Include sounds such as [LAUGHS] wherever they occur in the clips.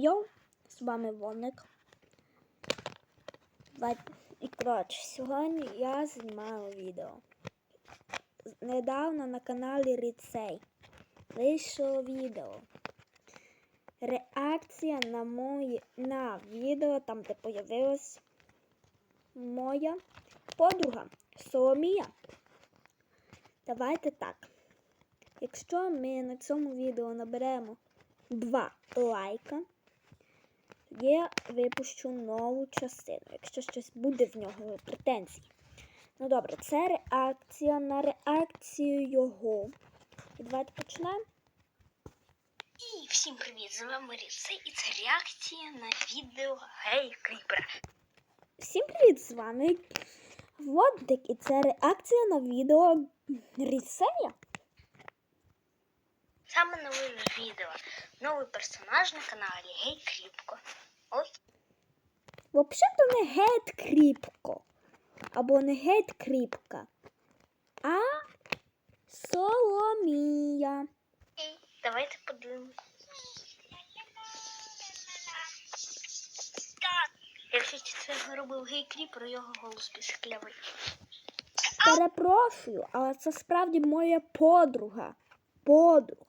Йоу, з вами Воник. І коротше, сьогодні я знімаю відео. Недавно на каналі Ріцей вийшло відео. Реакція на моє на відео, там де появилась моя подруга Соломія. Давайте так. Якщо ми на цьому відео наберемо 2 лайка, я випущу нову частину, якщо щось буде в нього претензії. Ну добре, це реакція на реакцію його. І давайте почнемо. І всім привіт! З вами Ріце, і це реакція на відео Гей Кріпера. Всім привіт! З вами Водник, і це реакція на відео Рісея. Саме нове відео. Новий персонаж на каналі Гей Кріпко. Ось Взагалі-то не гет кріпко. Або не гет кріпка, а Соломія. давайте подивимось. Якщо це робив Гей Кріпер, його голос пісклявий. Перепрошую, але це справді моя подруга. Подруга.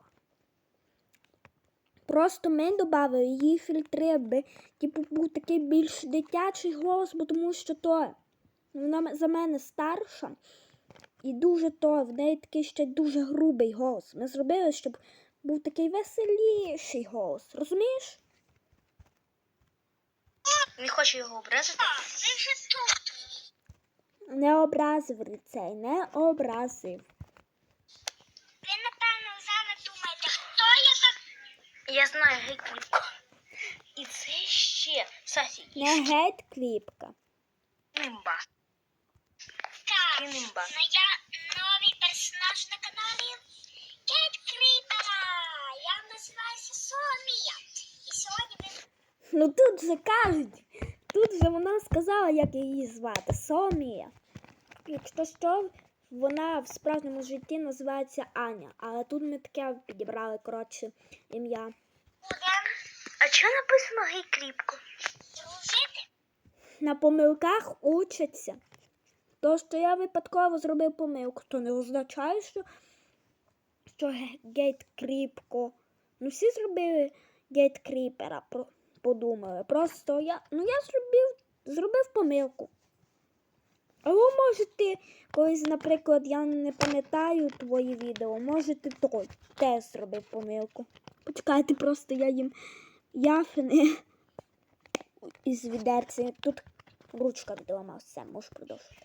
Просто ми додали її фільтри, аби типу, був такий більш дитячий голос, бо тому що то вона за мене старша і дуже то, в неї такий ще дуже грубий голос. Ми зробили, щоб був такий веселіший голос. Розумієш? Не хочу його образити. Не образив ліцей, не образив. Ви, напевно, зараз думаєте, хто я так. Я знаю Гей Кріпко. І це ще Сасі, Не геть кліпка. Нимба. Так, Нимба. ну я новий персонаж на каналі Кейт Кріпера. Я називаюся Соломія. І сьогодні ми Ну тут же кажуть, тут же вона сказала, як її звати. Соломія. Якщо що, вона в справжньому житті називається Аня, але тут ми таке підібрали, коротше, ім'я. А чого написано Гей Кріпко? На помилках учаться. То, що я випадково зробив помилку, то не означає, що, що гейт кріпко. Ну, всі зробили гейт кріпера, подумали. Просто я, ну, я зробив, зробив помилку. Або може ти колись, наприклад, я не пам'ятаю твої відео, може ти той теж зробив помилку. Почекайте, просто я їм яфини [LAUGHS] із відерці. Тут ручка відламав, все, можу продовжити.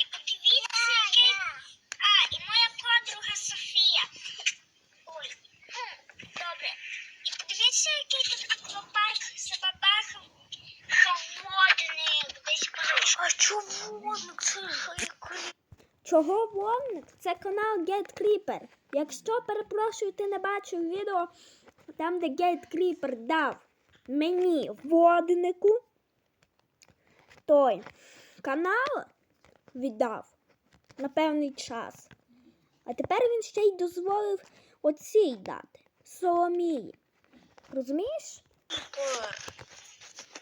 І подивіться, який... А, і моя подруга Софія. Ой, м, добре. І подивіться, який тут аквапарк забабахав. Холодний, десь Чого це Чого вогник? Це канал Get Creeper. Якщо перепрошую, ти не бачив відео, там, де Get Creeper дав мені воднику, той канал віддав на певний час. А тепер він ще й дозволив оцій дати Соломії. Розумієш?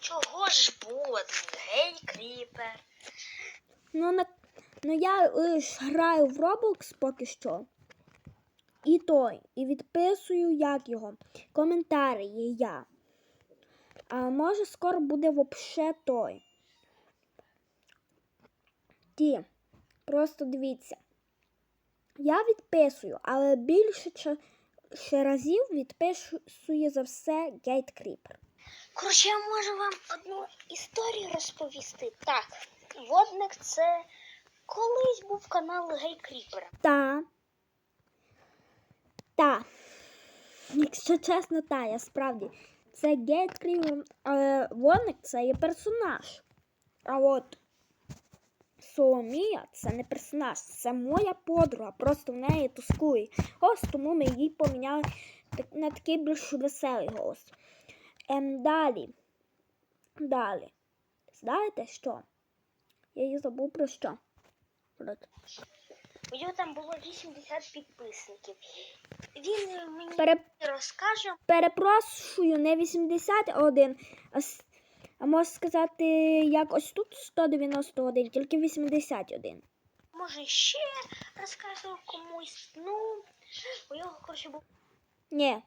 Чого ж буде? Гей Кріпер. Ну, на, ну я лиш граю в Roblox поки що. І той, і відписую як його. Коментарі я. А може скоро буде вообще той. Ті. Просто дивіться. Я відписую, але більше ще разів відписує за все Гейт Кріпер. Коротше, я можу вам одну історію розповісти. Так, водник це колись був канал Гей Кріпера. Та. Та. Якщо чесно, та, я справді. Це Гейт Крівер, але Воник це є персонаж. А от Соломія це не персонаж, це моя подруга. Просто в неї тоскує. Ось тому ми її поміняли на такий більш веселий голос. Ем, далі. Далі. Знаєте що? Я її забув про що. У нього там було 80 підписників. Він мені Пере... розкаже, Перепрошую, не 81, а, с- а можна сказати, як ось тут 191, тільки 81. може ще розкаже комусь. Ну, у нього, коротше, був Ні,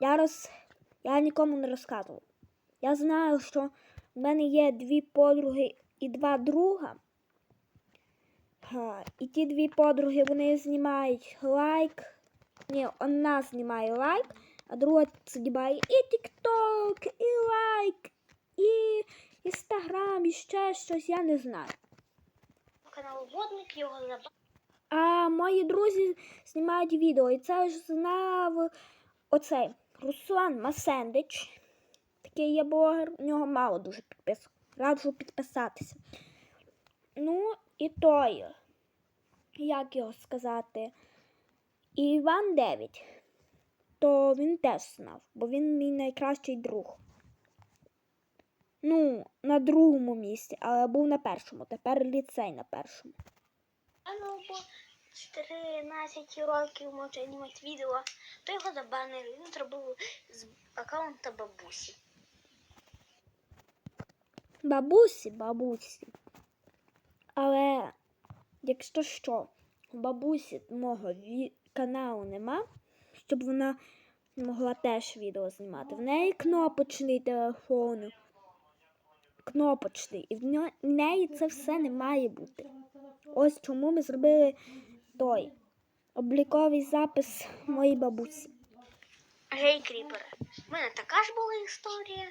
я роз... я нікому не розказував. Я знаю, що в мене є дві подруги і два друга. Га, І ті дві подруги вони знімають лайк. Ні, одна знімає лайк, а друга знімає і TikTok, і лайк, і Інстаграм, і ще щось, я не знаю. канал Водник, його забрали. А мої друзі знімають відео, і це ж знав оцей Руслан Масендич. Такий є блогер, у нього мало дуже підписок. Раджу підписатися. Ну, і той, як його сказати, Іван 9. То він теж знав, бо він мій найкращий друг. Ну, на другому місці, але був на першому. Тепер ліцей на першому. Ну, бо з 13 років може знімати відео, то його забанили. Він зробив з аккаунта бабусі. Бабусі, бабусі. Але якщо що, бабусі мого каналу нема, щоб вона могла теж відео знімати. В неї кнопочний телефон. Кнопочний. І в в неї це все не має бути. Ось чому ми зробили той обліковий запис моїй бабусі. Гей, кріпер. У мене така ж була історія.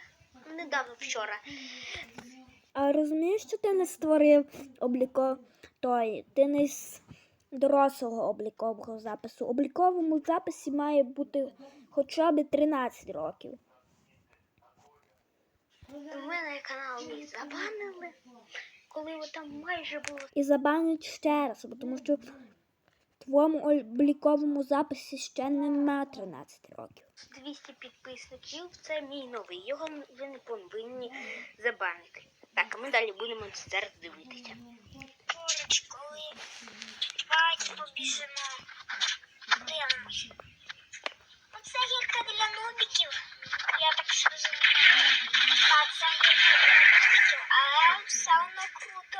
Недавно вчора. А розумієш, що ти не створив обліко той, ти не з дорослого облікового запису. Обліковому записі має бути хоча б 13 років. У мене канал мій забанили, коли там майже було. І забанять ще раз, тому що в твоєму обліковому записі ще нема 13 років. 200 підписників. Це мій новий. Його ви не повинні забанити. Так, а ми далі будемо зараз дивитися. Курочкою. Давайте побіжимо. Дивимось. Оце гірка для нубіків. Я так зрозуміла. Так, це гірка для нубіків, але все одно круто.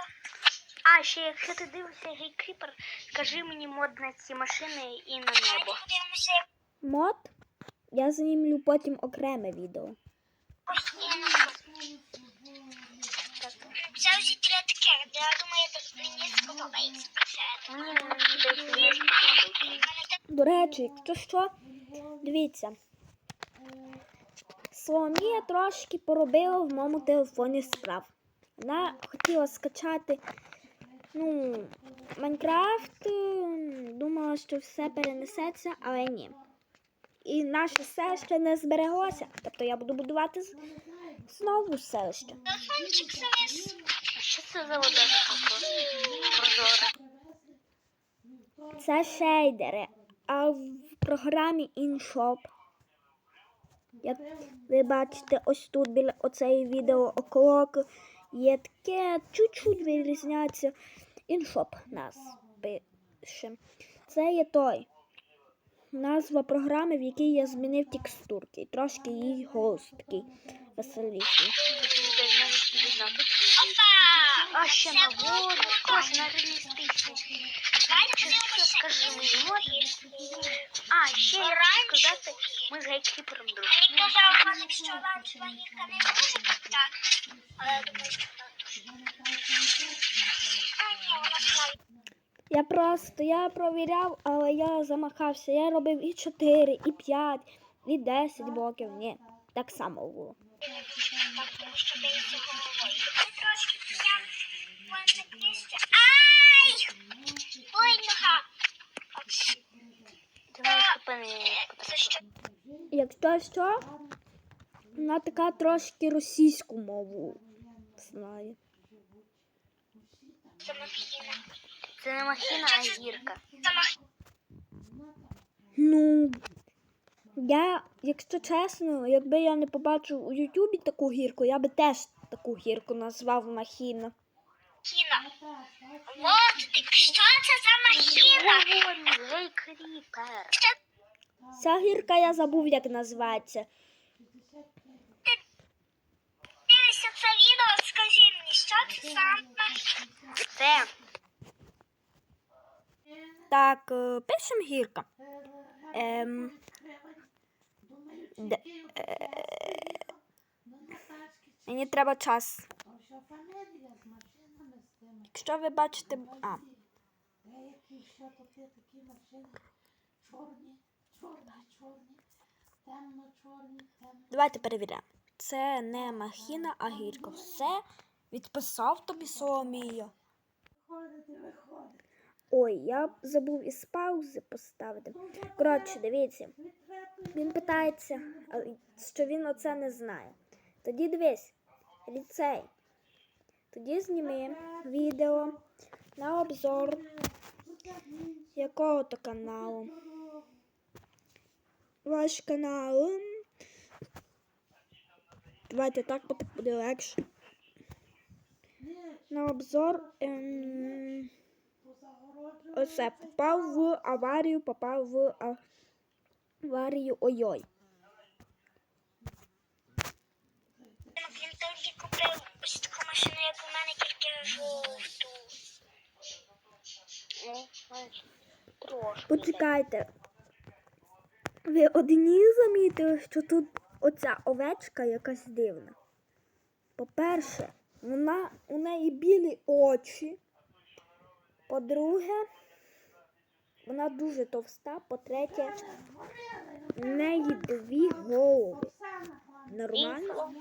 А, ще якщо ти дивишся гей кріпер, скажи мені мод на ці машини і на небо. подивимося, як Мод я знімлю потім окреме відео. постійно. Я думаю, так мені сподобається. Мені не сподобається. До речі, якщо що, дивіться. Соломія трошки поробила в моєму телефоні справ. Вона хотіла скачати ну, Майнкрафт, думала, що все перенесеться, але ні. І наше селище не збереглося. Тобто я буду будувати знову селище. Телефончик завис. Це за вода така прозора? Це шейдери. А в програмі InShop, як ви бачите, ось тут біля оцеї відео оклок є таке чуть-чуть вирізняється. InShop нас пише. Це є той. Назва програми, в якій я змінив текстурки. Трошки її голос такий веселіший. Опа! А ще на воду, коротше, на реалістичний. Давайте Що, що подивимося. скажи мені, мод? А, ще я хочу сказати, ми з гейкіпером друг. Він казав, що оранжева гірка не. Але я думаю, що вона дуже. А, ні, вона справді. Я просто я провіряв, але я замахався. Я робив і 4, і 5, і 10 блоків. Ні, так само було. Так, тому що дивиться головою. Це трошки я вон закрістя. Ай! Ой, нога! Давай хапани Це що? Якщо що, вона така трошки російську мову знає. Це махіна. Це не махіна, а гірка. Ну, я, якщо чесно, якби я не побачив у Ютубі таку гірку, я би теж таку гірку назвав махіна. Махіна. Вот, що це за махіна? Кріпер. Ця гірка я забув, як називається. Дивися це відео, скажи мені, що це махіна? Це Так, е, пишем гірка. Ем, де, е, мені треба час. Якщо ви бачите. А, Деякі що такі машини чорні, давайте перевіряємо. Це не махіна, а гірка. Все відписав тобі Соломія. Ой, я забув із паузи поставити. Коротше, дивіться. Він питається, що він оце не знає. Тоді дивись, ліцей. Тоді зніми відео на обзор якого то каналу. Ваш канал. Давайте так, бо так буде легше. На обзор. Ем... Оце попав в аварію, попав в аварію. Ой-ой. Він тоді купив ось таку машину, як у мене, тільки жовту. Почекайте. Ви одні замітили, що тут оця овечка якась дивна. По-перше, вона у неї білі очі. По-друге, вона дуже товста. По-третє, в неї дві голови. Нормально?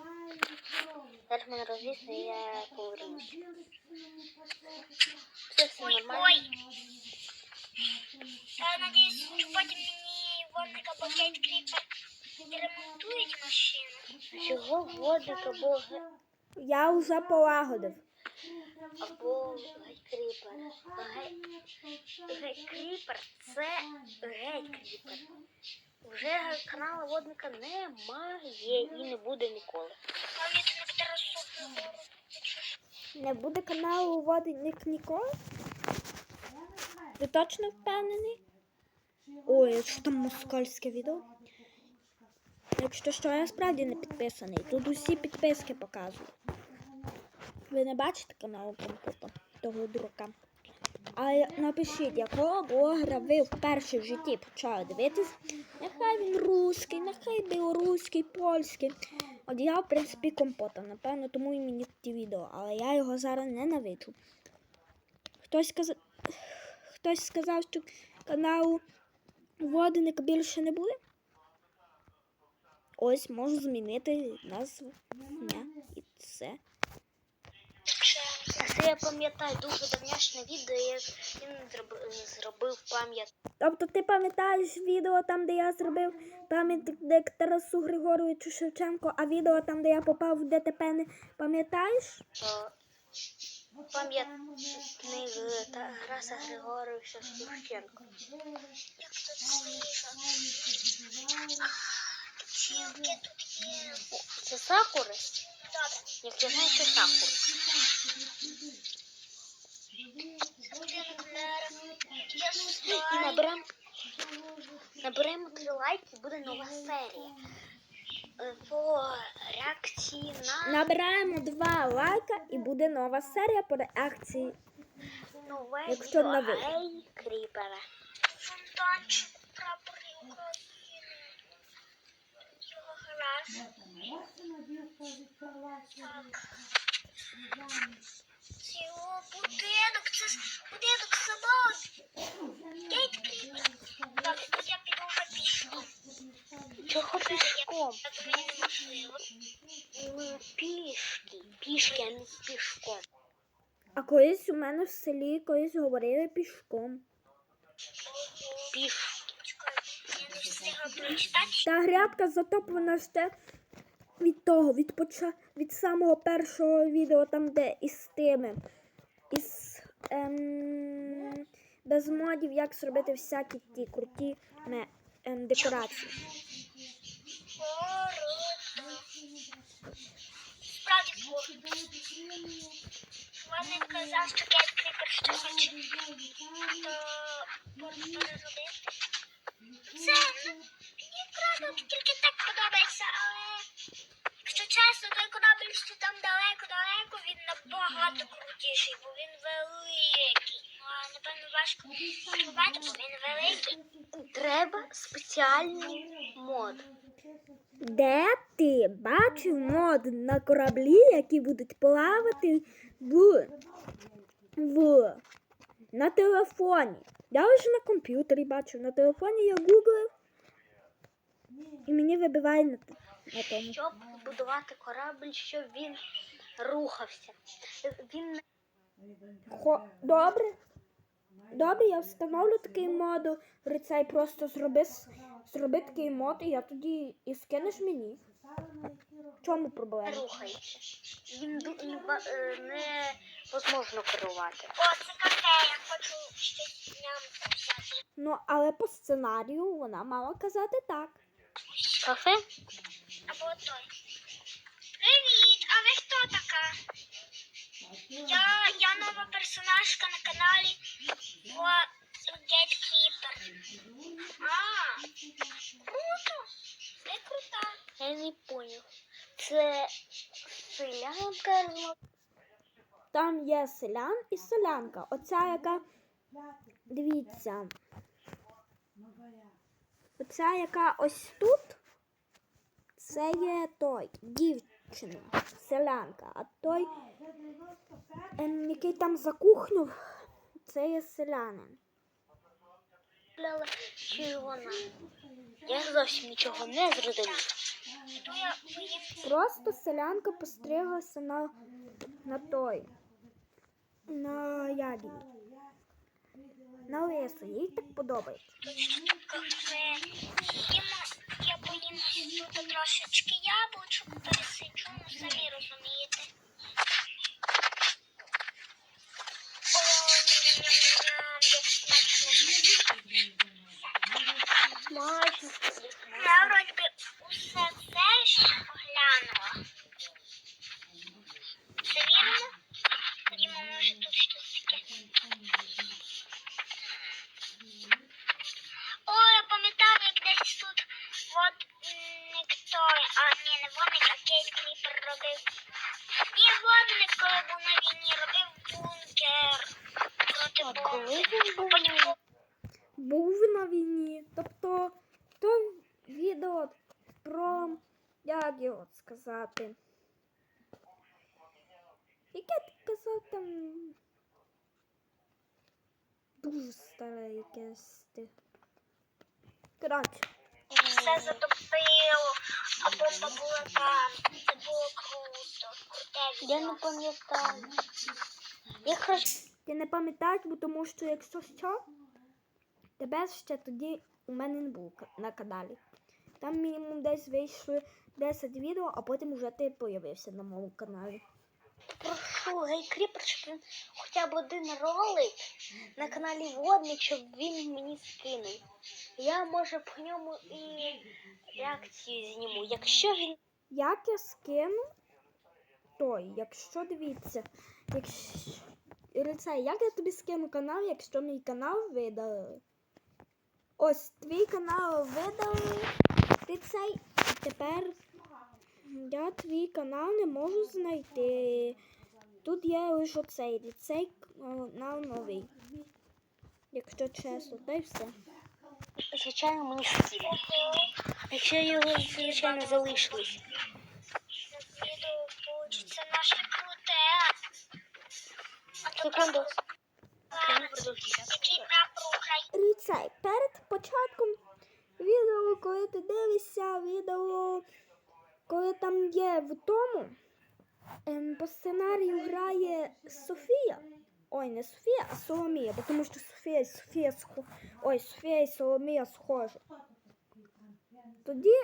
Зараз мене розвісно, і я повернусь. Все, все Ой, нормально. ой. Я надіюсь, що потім мені водник або Кейт Кріпер ремонтують машину. Чого водик або ге- Я вже полагодив. або гей кріпер? Гей, гей кріпер це гей кріпер. Вже канала водника немає і не буде ніколи. Не буде. Не буде каналу водник ніколи? Ви точно впевнений? Ой, що там москальське відео? Якщо що, я справді не підписаний. Тут усі підписки показують. Ви не бачите канал компота того дурака? А напишіть, якого блогера ви вперше в житті почали дивитись. Нехай він русський, нехай білоруський, польський. От я, в принципі, компота, напевно, тому і мені ті відео, але я його зараз ненавиджу. Хтось сказав, хтось сказав, що каналу Воденика більше не буде. Ось можу змінити назву. Ня, і все. Це я пам'ятаю дуже давнішнє відео, як він зробив, пам'ять. Тобто ти пам'ятаєш відео там, де я зробив пам'ятник Тарасу Григоровичу Шевченко, а відео там, де я попав в ДТП, не пам'ятаєш? Пам'ятник Тараса Григоровича Шевченка. Як тут. Цілки тут є. Це сакури? Добре. Як я знаю, це сакури. І наберемо наберемо три лайки, буде нова серія. По реакції на Набираємо два лайка і буде нова серія по реакції. нове Якщо нове. Кріпера. Фонтанчик прапори України. Його гараж. Будинок, це ж будинок сама. Кейт Кріпер. Добре, то я піду пішком. Чого пішком? Пішки. Пішки, а не пішком. А колись у мене в селі колись говорили пішком. Пішки. Та грядка затоплена ще від того, від, поча... від самого першого відео, там, де із тими, із ем... без модів, як зробити всякі ті круті ме... ем... декорації. Вони казав, що Кейт Кріпер ще хоче то переробити. Це що там далеко-далеко, він набагато крутіший, бо він великий. Ну, а напевно важко керувати, бо він великий. Треба спеціальний мод. Де ти бачив мод на кораблі, які будуть плавати в, в на телефоні? Я лише на комп'ютері бачив. На телефоні я гуглив і мені вибиває на. Щоб будувати корабль, щоб він рухався. Він не Хо, добре. Добре, я встановлю такий мод. Рицей просто зроби, зроби такий мод, і я тоді і скинеш мені. В чому проблема? рухається. Їм ду- не ба- е, невозможно керувати. О, це кафе, я хочу щось нямку взяти. Ну, але по сценарію вона мала казати так. Кафе? Привіт, а ви хто така? Я, я нова персонажка на каналі Creeper. А, круто. Ти крута. Я не поняв. Це селянка. Там є селян і селянка. Оця яка. Дивіться. Оця яка ось тут. Це є той дівчина, селянка. А той, ем, який там за кухню, це є селянин. Вона? Я зовсім нічого не поїм. Просто селянка постриглася на, на той. На яді. На лису. Їй так подобається. Поїм тут трошечки яблучок, пересиджу, ну самі розумієте. Я вроді би усе це ще поглянула. Його сказати? Яке ти казав там. Дуже старе якесь ти. Коротше. все затопило, а бомба була там. Це було круто. Круте Я не пам'ятаю. Я краще Ти не пам'ятаєш, бо тому що якщо що, тебе ще тоді у мене не було на каналі. Там мінімум десь вийшли 10 відео, а потім вже ти появився на моєму каналі. прошу Гей Кріпер, щоб він хоча б один ролик на каналі Водник, щоб він мені скинув. Я може по ньому і реакцію зніму. Якщо він Як я скину той, якщо дивіться, якщо Рицей, як я тобі скину канал, якщо мій канал видалили? Ось твій канал видалили, ти цей тепер я твій канал не можу знайти. Тут є лише оцей, цей канал новий. Якщо чесно, та й все. звичайно мені скине. Якщо його звичайно залишилось. Получиться наше круте. Секунду. Ріцей, перед коли ти дивишся відео, коли там є в тому, ем, по сценарію грає Софія. Ой, не Софія, а Соломія, бо тому що Софія і Софія схо... Ой, Софія і Соломія схожі. Тоді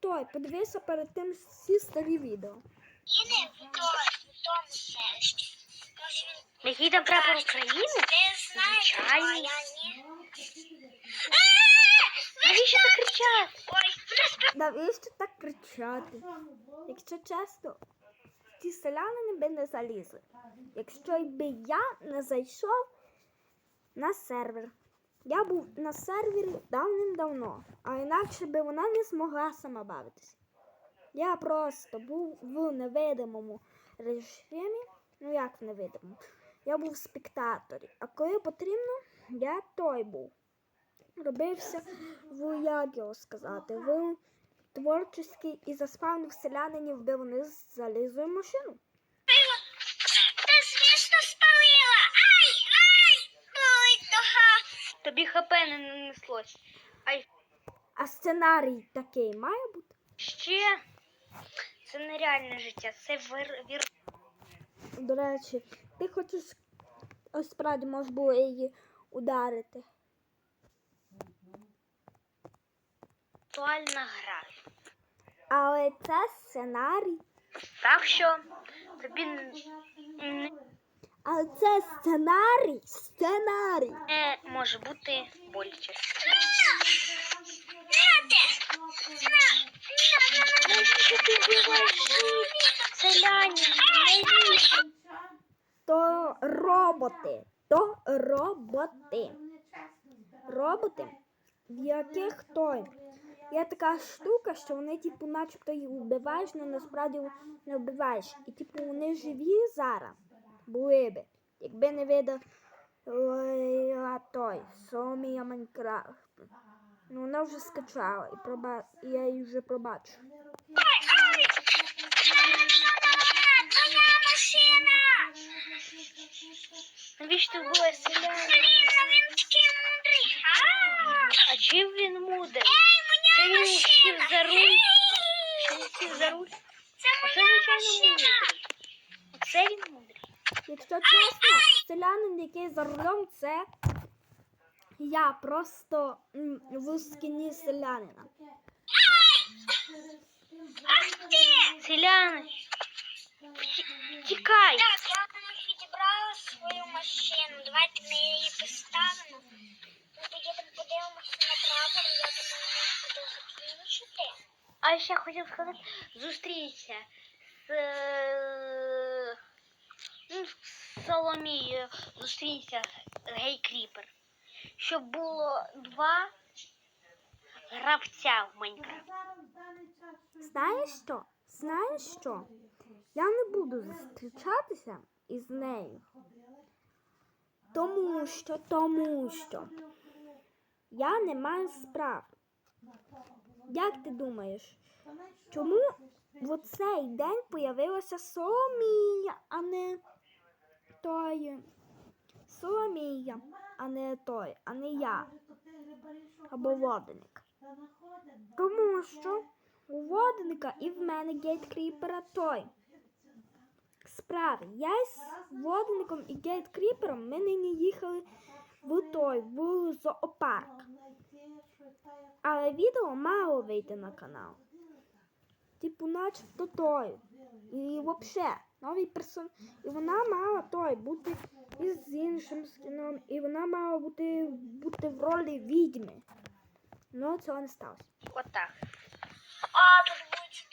той, подивися перед тим всі старі відео. І не в тому. Може він прапор України? ви Звичайний. Навіщо так кричати? Навіщо так кричати? Якщо чесно, ті селянини би не залізли. Якщо й би я не зайшов на сервер. Я був на сервері давним-давно, а інакше би вона не змогла сама бавитися. Я просто був в невидимому режимі, ну як в невидимому, я був в спектаторі. А коли потрібно, я той був. Робився в як його сказати, в творчості і заспавнив селянинів, де вони залізли в машину. Та звісно спалила. Ай, ай, болить нога. Тобі хп не нанеслось. Ай, А сценарій такий має бути. ще це нереальне життя, це вир... вір... До речі, ти хочеш ось справді можеш було її ударити. віртуальна гра. Але це сценарій. Так що тобі не Але це сценарій. Сценарій. не може бути боляче. Навіщо ти вбиваєш селянів? Навіщо? То роботи. То роботи. Роботи, в яких той. Є така штука, що вони, типу, начебто їх вбиваєш, але насправді не вбиваєш. І типу вони живі зараз. Були би. Якби не видав той Сомія Майнкрафт. Ну вона вже скачала і проба... і я її вже пробачу. Навіщо ти вбиваєш селянів? Блін, він такий мудрий. А, чим він мудрий? Ей, він сів за руль. Ей, він сів за руль? Це Оце, моя звичайно, машина. мудрий. Оце він мудрий. Якщо чесно, селянин, який за рулем, це я просто в скіні селянина. Селянич, вті- тікай. Так, я свою машину. Давайте ми її поставимо. Ми поїдемо, подивимося на прапор, я думаю, ми буде закінчити. А ще хотів сказати, зустріться з, ну, з Соломією, зустріться Гей Кріпер. Щоб було два гравця в Майнкрафт. Знаєш що? Знаєш що? Я не буду зустрічатися із нею. Тому що, тому що я не маю справ. Як ти думаєш, чому в цей день появилася Соломія, а не той Соломія, а не той, а не я або водник? Тому що у водника і в мене гейткріпера той. Справи, я з водником і гейткріпером ми нині їхали в той, в зоопарк. Але відео мало вийти на канал. Типу, начебто той. І взагалі, новий персон. І вона мала той бути із іншим скіном. І вона мала бути, бути в ролі відьми. Ну, цього не сталося. Отак. А, тут горючі.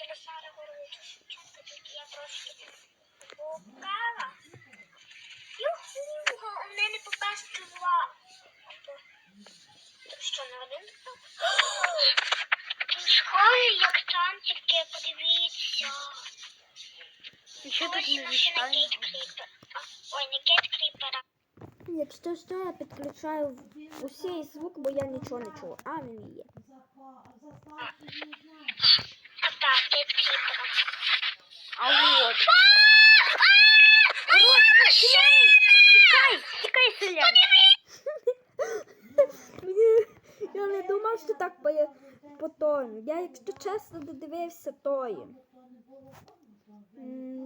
Спочатку тільки я трошки попала. Юху, у мене не попасти лаву. Тут що, не один? Схоже, як там, подивіться. Нічого тут не машина звичайно. Гейт Кріпера. Ой, не Гейт Кріпера. Якщо що, я підключаю усій звук, бо я нічого не чула. А він є. А так, Кріпера. А от. Селянин, тікай, тікай. Мені я не думав, що так по, по тому. Я, якщо чесно, не дивився тої.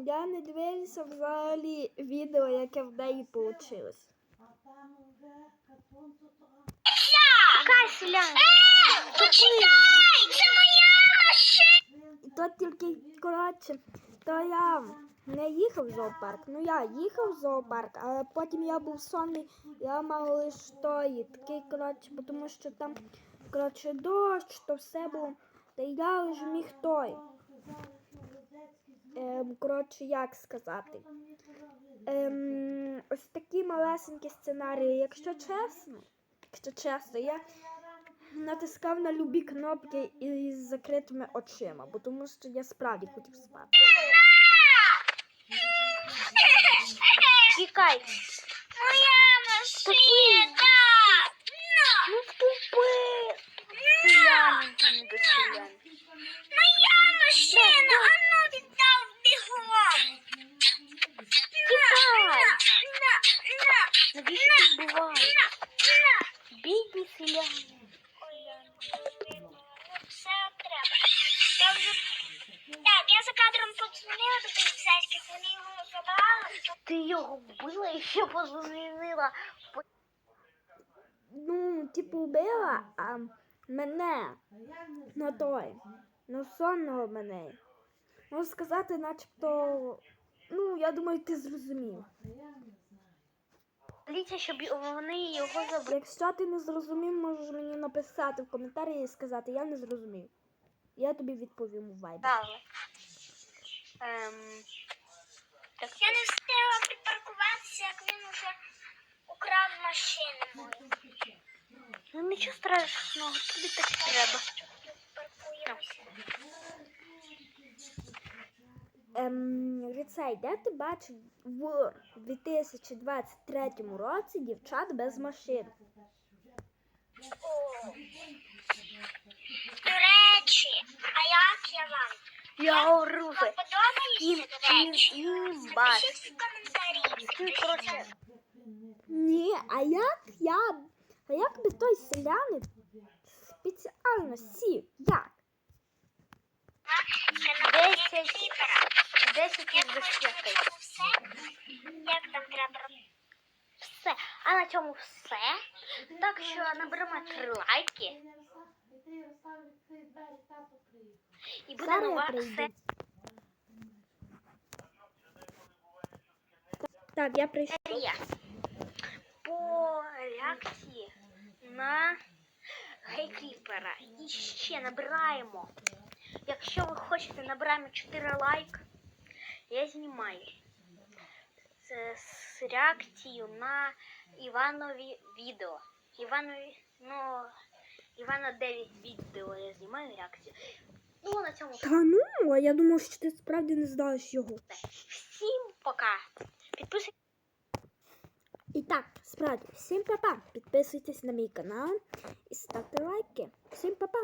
Я не дивився взагалі відео, яке в неї вийшло. Тікай, селянин. Почекай, це моя машина. І то тільки, коротше, то я не їхав в зоопарк. Ну я їхав в зоопарк, але потім я був сонний, я мав лише тої. Такий, коротше, тому що там, коротше, дощ, то все було. Та я лише міг той. Ем, коротше, як сказати? Ем, ось такі малесенькі сценарії. Якщо чесно, якщо чесно, я натискав на любі кнопки із закритими очима, бо тому що я справді хотів спати. Чекай. Моя машина! Ну тупи. Селянин, ти селян. Моя машина! А ну віддав бігом! Тікай. На, на, Навіщо ти вбиваєш? на! Бідні селяни. Ой, ну все треба. Я вже... Так, я за кадром подзвонила до поліцейських, вони його забрали. Ти його вбила і ще позвонила. Ну, типу, а мене на той, на сонного мене. Можу сказати, начебто, ну, я думаю, ти зрозумів. Поліція, щоб вони його забрали. Якщо ти не зрозумів, можеш мені написати в коментарі і сказати, я не зрозумів. Я тобі відповім у вайбі. Ем, так, Я не встигла припаркуватися, як він уже украв машину мою. Ну нічого страшного, тобі так треба. Ем, Ріцей, де ти бачив в 2023 році дівчат без машин? О. До речі, а як я вам? Я вже, подобається, до речі? імба. В коментарі. Ні, а як я. А як би той селянин спеціально сів? Як? Десять. 10 із Як 10. все? Як там треба робити? Все. А на цьому все. Так що наберемо 3 лайки. І буде Зараз нова прийду. серія. Так, я серія по реакції на гейкріпера. І ще набираємо. Якщо ви хочете, набираємо 4 лайк. Я знімаю. З реакцією на Іванові відео. Іванові, ну, Івана 9 відео я знімаю реакцію. Ну, на цьому. Та ну, а я думав, що ти справді не знаєш його. Всім пока. Підписуйтесь. І так, справді, всім па-па. Підписуйтесь на мій канал і ставте лайки. Всім па-па.